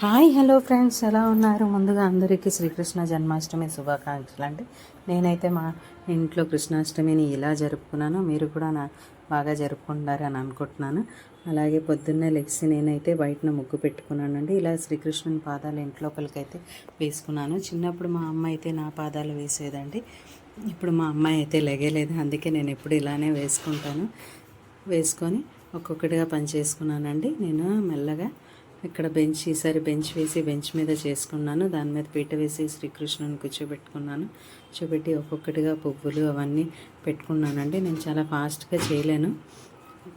Hi hello friends. ఎలా ఉన్నారు? ముందుగా అందరికీ శ్రీకృష్ణ జన్మాష్టమి శుభాకాంక్షలు. అండి నేనైతే మా ఇంట్లో కృష్ణాష్టమిని ఇలా జరుపుకున్నాను. మీరు కూడా నా బాగా జరుపుకుంటారని అనుకుంటున్నాను. అలాగే పొద్దున్నే లెగ్సి నేనైతే బయటన ముగ్గు పెట్టుకున్నానండి. ఇలా శ్రీకృష్ణుని పాదాలు ఇంట్లోపలికైతే వేసుకున్నాను. చిన్నప్పుడు మా అమ్మ అయితే నా పాదాలు వేసేదండి. ఇప్పుడు మా అమ్మాయి అయితే లెగలేదు. అందుకే నేను ఎప్పుడు ఇలానే వేసుకుంటాను. వేసుకొని ఒక్కొక్కటిగా పని చేసుకున్నానండి నేను మెల్లగా ఇక్కడ బెంచ్ ఈసారి బెంచ్ వేసి బెంచ్ మీద చేసుకున్నాను. దాని మీద పీట వేసి శ్రీకృష్ణుని కూర్చోబెట్టుకున్నాను. కూర్చోబెట్టి ఒక్కొక్కటిగా పువ్వులు అవన్నీ పెట్టుకున్నానండి. నేను చాలా ఫాస్ట్గా చేయలేను.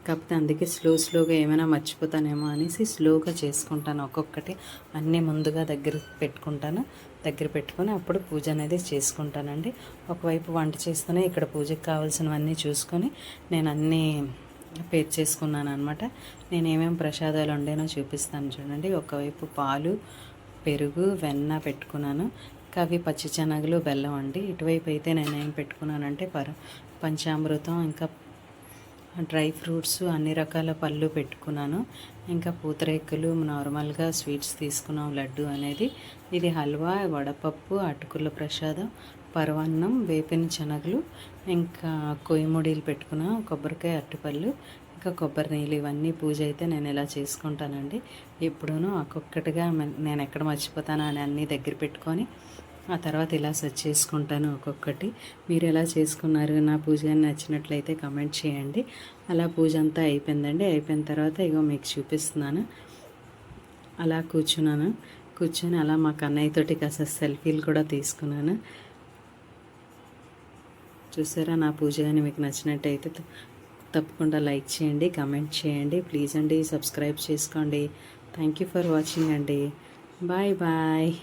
కాకపోతే అందుకే స్లో స్లోగా ఏమైనా మర్చిపోతానేమో అనేసి స్లోగా చేసుకుంటాను ఒక్కొక్కటి. అన్నీ ముందుగా దగ్గర పెట్టుకుంటాను. దగ్గర పెట్టుకొని అప్పుడు పూజ అనేది చేసుకుంటానండి. ఒకవైపు వంట చేస్తూనే ఇక్కడ పూజకి కావాల్సినవన్నీ చూసుకొని నేను అన్నీ పేర్ చేసుకున్నాను అనమాట నేను ఏమేమి ప్రసాదాలు వండానో చూపిస్తాను చూడండి. ఒకవైపు పాలు పెరుగు వెన్న పెట్టుకున్నాను. కవి పచ్చిశనగలు బెల్లం అండి ఇటువైపు అయితే నేను ఏం పెట్టుకున్నానంటే పర పంచామృతం ఇంకా డ్రై ఫ్రూట్స్ అన్ని రకాల పళ్ళు పెట్టుకున్నాను. ఇంకా పూతరేకులు నార్మల్గా స్వీట్స్ తీసుకున్నాం లడ్డు అనేది. ఇది హల్వా వడపప్పు అటుకుల ప్రసాదం పరవన్నం వేపిన శనగలు ఇంకా కొయ్యముడీలు పెట్టుకున్న కొబ్బరికాయ అట్టుపళ్ళు ఇంకా కొబ్బరి నీళ్ళు ఇవన్నీ పూజ అయితే నేను ఇలా చేసుకుంటానండి. ఎప్పుడూనూ ఒక్కొక్కటిగా నేను ఎక్కడ మర్చిపోతాను అని అన్నీ దగ్గర పెట్టుకొని ఆ తర్వాత ఇలా సెర్చ్ చేసుకుంటాను ఒక్కొక్కటి. మీరు ఎలా చేసుకున్నారు? నా పూజ నచ్చినట్లయితే కమెంట్ చేయండి. అలా పూజ అంతా అయిపోయిందండి. అయిపోయిన తర్వాత ఇగో మీకు చూపిస్తున్నాను. అలా కూర్చున్నాను. కూర్చొని అలా మా కన్నయ్యతోటి కాస్త సెల్ఫీలు కూడా తీసుకున్నాను. చూసారా? నా పూజ కానీ మీకు నచ్చినట్టయితే తప్పకుండా లైక్ చేయండి కమెంట్ చేయండి. ప్లీజ్ అండి సబ్స్క్రైబ్ చేసుకోండి. థ్యాంక్ యూ ఫర్ వాచింగ్ అండి. Bye bye.